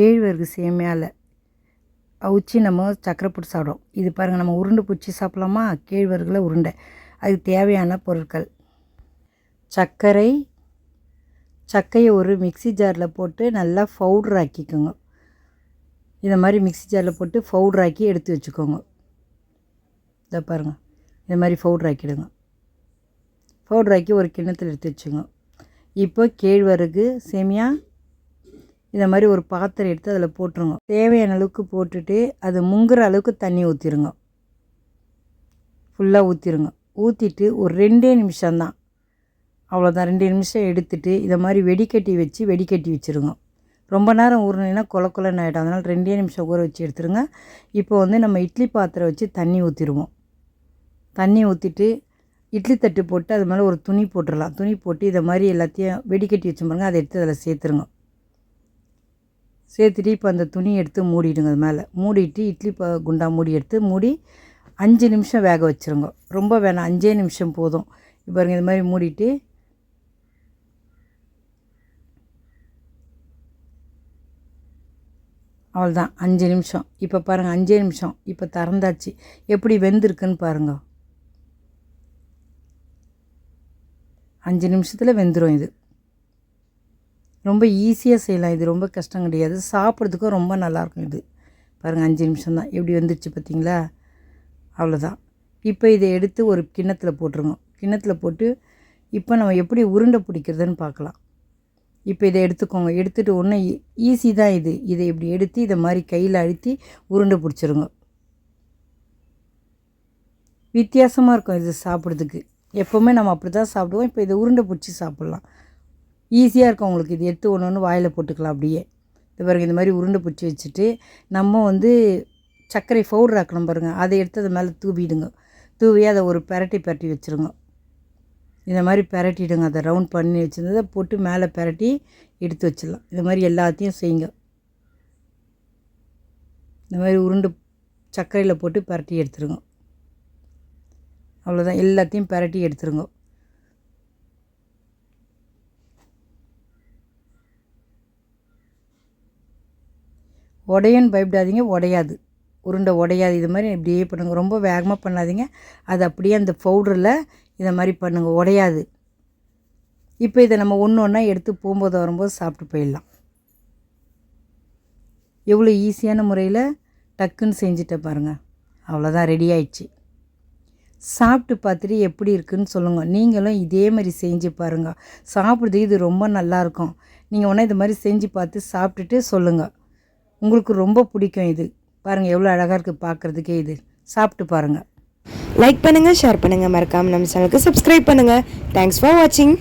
கேழ்வரகு சேமியாவில் அவிச்சு நம்ம சக்கரை போட்டு சாப்பிடுவோம் இது பாருங்கள் நம்ம உருண்டை பிடிச்சி சாப்பிட்லாமா? கேழ்வரகுல உருண்டை. அதுக்கு தேவையான பொருட்கள். சர்க்கரை சக்கையை ஒரு மிக்ஸி ஜாரில் போட்டு நல்லா பவுட்ரு ஆக்கிக்கோங்க. இந்த மாதிரி மிக்சி ஜாரில் போட்டு பவுட்ரு ஆக்கி எடுத்து வச்சுக்கோங்க. இதை பாருங்கள் இந்த மாதிரி பவுட்ரு ஆக்கிடுங்க. பவுட்ரு ஆக்கி ஒரு கிண்ணத்தில் எடுத்து வச்சுங்க இப்போ கேழ்வரகு சேமியா இந்த மாதிரி ஒரு பாத்திரம் எடுத்து அதில் போட்டுருங்க. தேவையான அளவுக்கு போட்டுட்டு அது முங்குற அளவுக்கு தண்ணி ஊற்றிடுங்க ஃபுல்லாக ஊற்றிடுங்க ஊற்றிட்டு ஒரு ரெண்டே நிமிஷம்தான். அவ்வளோதான் ரெண்டு நிமிஷம் எடுத்துட்டு இதை மாதிரி வெடிக்கட்டி வச்சு வெடிக்கட்டி வச்சுருங்க. ரொம்ப நேரம் ஊறினீங்கன்னா கொல கொலன்னு ஆகிடும் அதனால் ரெண்டே நிமிஷம் ஊற வச்சு எடுத்துருங்க. இப்போ வந்து நம்ம இட்லி பாத்திரம் வச்சு தண்ணி ஊற்றிடுவோம் தண்ணி ஊற்றிட்டு இட்லி தட்டு போட்டு அது மேலே ஒரு துணி போட்டுடலாம் துணி போட்டு இதை மாதிரி எல்லாத்தையும் வெடிக்கட்டி வச்சு பாருங்கள் அதை எடுத்து அதில் சேர்த்துருங்க. சேர்த்துட்டு இப்போ அந்த துணி எடுத்து மூடிடுங்க அது மேலே. மூடிட்டு இட்லி ப குண்டா மூடி எடுத்து மூடி அஞ்சு நிமிஷம் வேக வச்சுருங்க. ரொம்ப வேணாம் அஞ்சே நிமிஷம் போதும். இப்போ பாருங்க இது மாதிரி மூடிட்டு அவ்வளோதான் அஞ்சு நிமிஷம். இப்போ பாருங்கள் அஞ்சே நிமிஷம். இப்போ திறந்தாச்சு. எப்படி வெந்திருக்குன்னு பாருங்க. அஞ்சு நிமிஷத்தில் வெந்துடும் இது. ரொம்ப ஈஸியாக செய்யலாம் இது ரொம்ப கஷ்டம் கிடையாது. சாப்பிட்றதுக்கும் ரொம்ப நல்லாயிருக்கும் இது. பாருங்கள் அஞ்சு நிமிஷம் தான். எப்படி வந்துருச்சு பார்த்தீங்களா? அவ்வளோதான் இப்போ இதை எடுத்து ஒரு கிண்ணத்தில் போட்டுருங்க. கிண்ணத்தில் போட்டு இப்போ நம்ம எப்படி உருண்டை பிடிக்கிறதுன்னு பார்க்கலாம். இப்போ இதை எடுத்துக்கோங்க. எடுத்துகிட்டு ஒன்று ஈஸி e-, தான் இது. இதை இப்படி எடுத்து இதை மாதிரி கையில் அழுத்தி உருண்டை பிடிச்சிருங்க. வித்தியாசமாக இருக்கும் இது சாப்பிட்றதுக்கு. எப்போவுமே நம்ம அப்படி தான் சாப்பிடுவோம். இப்போ இதை உருண்டை பிடிச்சி சாப்பிட்லாம். ஈஸியாக இருக்கும் உங்களுக்கு. இது எடுத்து ஒன்று ஒன்று வாயில் போட்டுக்கலாம் அப்படியே. இது பாருங்கள் இந்த மாதிரி உருண்டை பிடிச்சி வச்சுட்டு நம்ம வந்து சர்க்கரை பவுடர் ஆக்கணும் பாருங்கள் அதை எடுத்து அது மேலே தூவிடுங்க. தூவி அதை ஒரு பெரட்டி பெரட்டி வச்சுருங்க. இந்த மாதிரி பெரட்டிடுங்க. அதை ரவுண்ட் பண்ணி வச்சுருந்ததை போட்டு மேலே பெரட்டி எடுத்து வச்சிடலாம். இந்த மாதிரி எல்லாத்தையும் செய்யுங்க. இந்த மாதிரி உருண்டு சர்க்கரையில் போட்டு பெரட்டி எடுத்துருங்க. அவ்வளோதான். எல்லாத்தையும் பெரட்டி எடுத்துருங்க. உடையன்னு பயப்படாதீங்க உடையாது. உருண்டை உடையாது. இது மாதிரி இப்படியே பண்ணுங்கள் ரொம்ப வேகமாக பண்ணாதீங்க. அது அப்படியே அந்த பவுடரில் இதை மாதிரி பண்ணுங்கள் உடையாது. இப்போ இதை நம்ம ஒன்று ஒன்றா எடுத்து போகும்போது வரும்போது சாப்பிட்டு போயிடலாம். எவ்வளோ ஈஸியான முறையில் டக்குன்னு செஞ்சுட்ட பாருங்கள் அவ்வளோதான் ரெடி ஆயிடுச்சு. சாப்பிட்டு பார்த்துட்டு எப்படி இருக்குன்னு சொல்லுங்கள் நீங்களும் இதே மாதிரி செஞ்சு பாருங்கள் சாப்பிட்றதுக்கு இது ரொம்ப நல்லாயிருக்கும் நீங்கள் ஒன்றா இது மாதிரி செஞ்சு பார்த்து சாப்பிட்டுட்டு சொல்லுங்கள் உங்களுக்கு ரொம்ப பிடிக்கும் இது. பாருங்கள் எவ்வளோ அழகாக இருக்குது பார்க்குறதுக்கே இது. சாப்பிட்டு பாருங்கள் லைக் பண்ணுங்கள் ஷேர் பண்ணுங்கள் மறக்காமல் நம்ம சேனலுக்கு சப்ஸ்கிரைப் பண்ணுங்கள் தேங்க்ஸ் ஃபார் வாட்சிங்